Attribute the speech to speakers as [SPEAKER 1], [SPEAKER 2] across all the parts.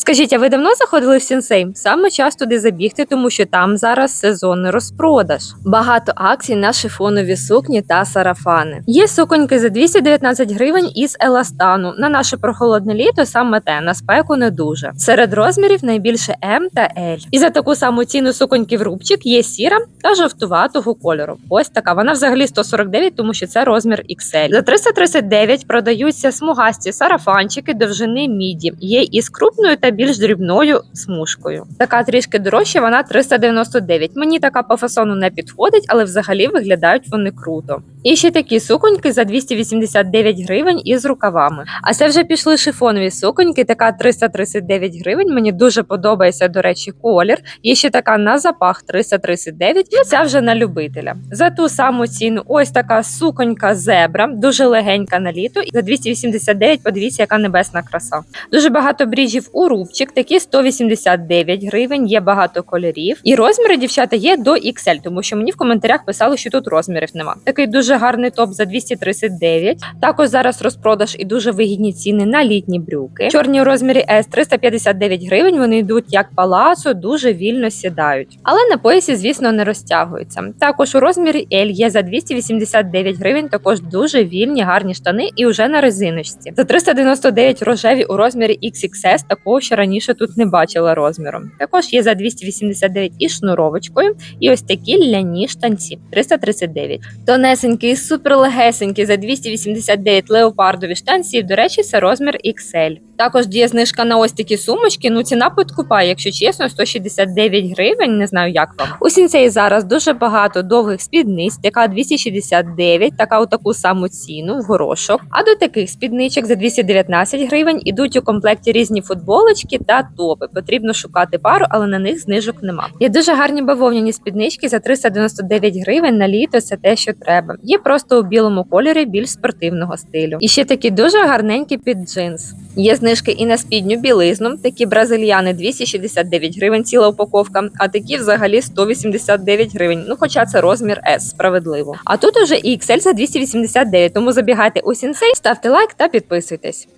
[SPEAKER 1] Скажіть, а ви давно заходили в сінсей? Саме час туди забігти, тому що там зараз сезонний розпродаж. Багато акцій на шифонові сукні та сарафани. Є суконьки за 219 гривень із еластану. На наше прохолодне літо саме те на спеку не дуже. Серед розмірів найбільше М та L. І за таку саму ціну суконьки в рубчик є сіра та жовтуватого кольору. Ось така. Вона взагалі 149, тому що це розмір XL. За 339 продаються смугасті сарафанчики довжини міді. Є із крупною та більш дрібною смужкою. Така трішки дорожча, вона 399. Мені така по фасону не підходить, але взагалі виглядають вони круто. І ще такі суконьки за 289 гривень із рукавами. А це вже пішли шифонові суконьки, така 339 гривень. Мені дуже подобається, до речі, колір. Є ще така на запах 339, і ця вже на любителя. За ту саму ціну, ось така суконька зебра, дуже легенька на літо. За 289, подивіться, яка небесна краса. Дуже багато бріжів у рубчик, такі 189 гривень, є багато кольорів. І розміри, дівчата, є до XL, тому що мені в коментарях писали, що тут розмірів нема. Такий дуже гарний топ за 239. Також зараз розпродаж і дуже вигідні ціни на літні брюки. Чорні у розмірі S 359 гривень. Вони йдуть як палацо, дуже вільно сідають. Але на поясі, звісно, не розтягуються. Також у розмірі L є за 289 гривень. Також дуже вільні, гарні штани і вже на резиночці. За 399 рожеві у розмірі XXS, такого ще раніше тут не бачила розміром. Також є за 289 із шнуровочкою. І ось такі ляні штанці 339. Тонесенький, суперлегесенький за 289 леопардові штанці. До речі, це розмір XL. Також діє знижка на ось такі сумочки. Ну ціна підкупає, якщо чесно, 169 гривень. Не знаю, як вам. У сінцеї зараз дуже багато довгих спідниць, така 269, така у таку саму ціну в горошок. А до таких спідничок за 219 гривень ідуть у комплекті різні футболочки та топи. Потрібно шукати пару, але на них знижок нема. Є дуже гарні бавовняні спіднички за 399 гривень на літо. Це те, що треба. Є просто у білому кольорі більш спортивного стилю. І ще такі дуже гарненькі під джинс. Є знижки і на спідню білизну. Такі бразильяни 269 гривень ціла упаковка, а такі взагалі 189 гривень. Ну, хоча це розмір S, справедливо. А тут уже і XL за 289, тому забігайте у сінсей, ставте лайк та підписуйтесь.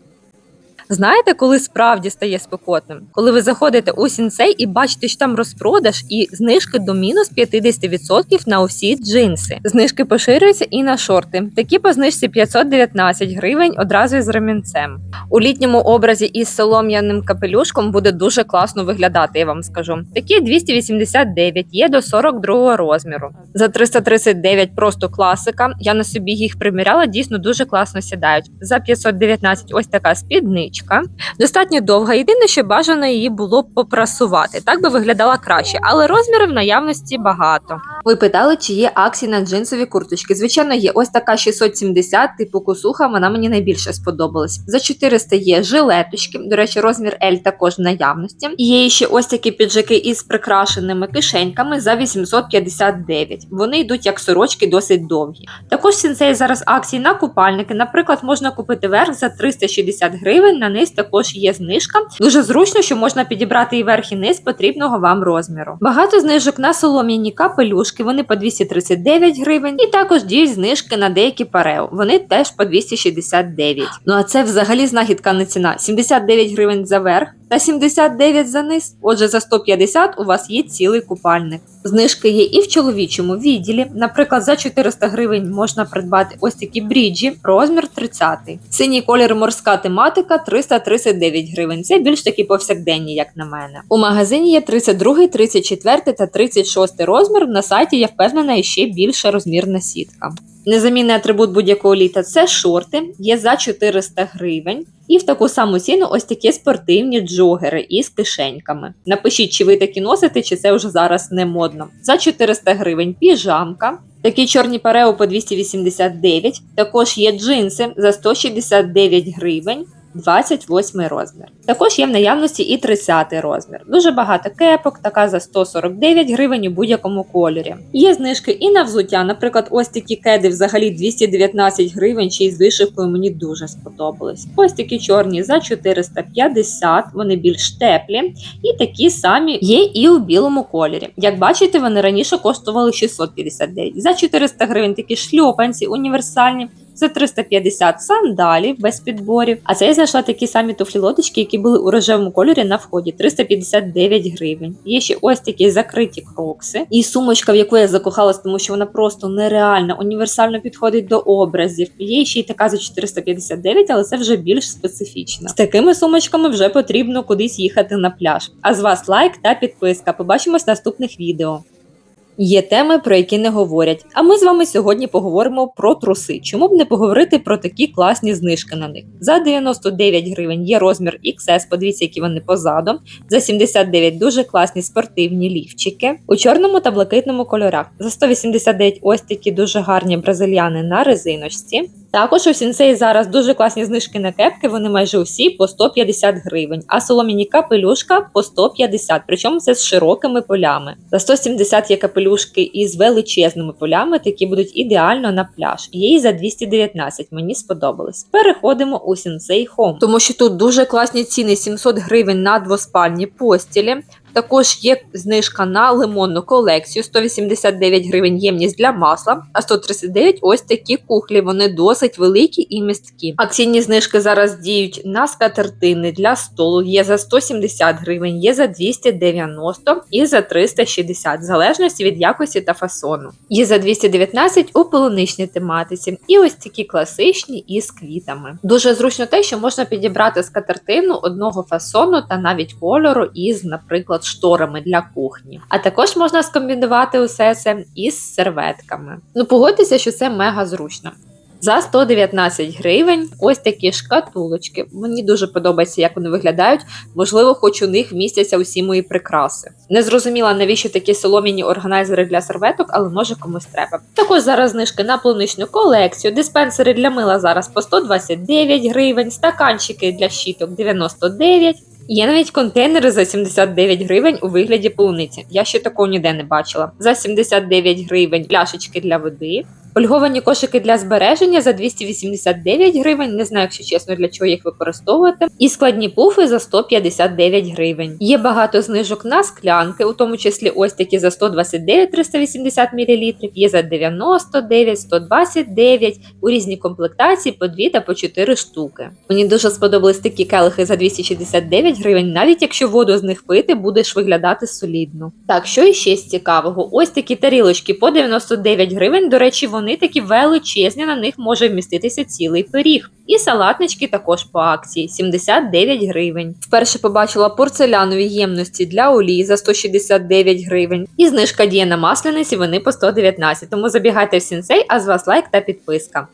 [SPEAKER 1] Знаєте, коли справді стає спекотним? Коли ви заходите у сінсей і бачите, що там розпродаж і знижки до мінус 50% на усі джинси. Знижки поширюються і на шорти. Такі по знижці 519 гривень одразу із ремінцем. У літньому образі із солом'яним капелюшком буде дуже класно виглядати, я вам скажу. Такі 289 є до 42 розміру. За 339 просто класика. Я на собі їх приміряла, дійсно дуже класно сідають. За 519 ось така спідничка. Достатньо довга. Єдине, що бажано її було попрасувати. Так би виглядала краще, але розмірів в наявності багато. Ви питали, чи є акції на джинсові курточки. Звичайно, є ось така 670, типу косуха, вона мені найбільше сподобалась. За 400 є жилеточки. До речі, розмір L також в наявності. Є ще ось такі піджаки із прикрашеними кишеньками за 859. Вони йдуть як сорочки, досить довгі. Також сенсей зараз акції на купальники. Наприклад, можна купити верх за 360 гривень. На низ також є знижка. Дуже зручно, що можна підібрати і верх, і низ потрібного вам розміру. Багато знижок на солом'яні капелюшки. Вони по 239 гривень. І також діють знижки на деякі парео. Вони теж по 269. Ну а це взагалі знахідка не ціна. 79 гривень за верх та 79 за низ. Отже, за 150 у вас є цілий купальник. Знижки є і в чоловічому відділі. Наприклад, за 400 гривень можна придбати ось такі бріджі, розмір 30. Синій колір морська тематика 339 гривень. Це більш такі повсякденні, як на мене. У магазині є 32, 34 та 36 розмір. На сайті я впевнена, і ще більша розмірна сітка. Незамінний атрибут будь-якого літа це шорти, є за 400 гривень. І в таку саму ціну ось такі спортивні джогери із кишеньками. Напишіть, чи ви такі носите, чи це вже зараз не модно. За 400 гривень піжамка. Такі чорні парео по 289. Також є джинси за 169 гривень. 28 розмір. Також є в наявності і 30 розмір. Дуже багато кепок, така за 149 гривень у будь-якому кольорі. Є знижки і на взуття. Наприклад, ось такі кеди взагалі 219 гривень, й з вишивкою мені дуже сподобались. Ось такі чорні за 450, вони більш теплі. І такі самі є і у білому кольорі. Як бачите, вони раніше коштували 659. За 400 гривень такі шльопанці універсальні. За 350 сандалів без підборів. А це я знайшла такі самі туфлі лодочки, які були у рожевому кольорі на вході 359 гривень. Є ще ось такі закриті крокси. І сумочка, в яку я закохалась, тому що вона просто нереальна, універсально підходить до образів. Є ще й така за 459, але це вже більш специфічна. З такими сумочками вже потрібно кудись їхати на пляж. А з вас лайк та підписка. Побачимось в наступних відео. Є теми, про які не говорять. А ми з вами сьогодні поговоримо про труси. Чому б не поговорити про такі класні знижки на них? За 99 гривень є розмір XS, подивіться, які вони позаду. За 79 дуже класні спортивні лівчики у чорному та блакитному кольорах. За 189 ось такі дуже гарні бразильяни на резиночці. Також у Сінсей зараз дуже класні знижки на кепки, вони майже усі по 150 гривень, а соломіні капелюшка по 150, причому це з широкими полями. За 170 є капелюшки із величезними полями, такі будуть ідеально на пляж. І за 219, мені сподобалось. Переходимо у Сінсей Home, тому що тут дуже класні ціни 700 гривень на двоспальні постілі. Також є знижка на лимонну колекцію 189 гривень ємність для масла, а 139 ось такі кухлі. Вони досить великі і місткі. Акційні знижки зараз діють на скатертини для столу. Є за 170 гривень, є за 290 і за 360, в залежності від якості та фасону. Є за 219 у полуничній тематиці, і ось такі класичні із квітами. Дуже зручно те, що можна підібрати скатертину одного фасону та навіть кольору із, наприклад, шторами для кухні. А також можна скомбінувати усе це із серветками. Ну погодьтеся, що це мега зручно. За 119 гривень ось такі шкатулочки. Мені дуже подобається, як вони виглядають. Можливо, хоч у них вмістяться усі мої прикраси. Не зрозуміла, навіщо такі солом'яні органайзери для серветок, але може комусь треба. Також зараз знижки на планичну колекцію, диспенсери для мила зараз по 129 гривень, стаканчики для щіток 99. Є навіть контейнери за 79 гривень у вигляді полуниці. Я ще такого ніде не бачила. За 79 гривень пляшечки для води. Фольговані кошики для збереження за 289 гривень. Не знаю, якщо чесно, для чого їх використовувати. І складні пуфи за 159 гривень. Є багато знижок на склянки, у тому числі ось такі за 129 380 мл, є за 99, 129 у різній комплектації по 2 та по 4 штуки. Мені дуже сподобались такі келихи за 269 гривень, навіть якщо воду з них пити, будеш виглядати солідно. Так, що іще з цікавого? Ось такі тарілочки по 99 гривень. До речі, вони такі величезні, на них може вміститися цілий пиріг. І салатнички також по акції 79 гривень. Вперше побачила порцелянові ємності для олії за 169 гривень. І знижка діє на масляниці, вони по 119. Тому забігайте в сінсей, а з вас лайк та підписка.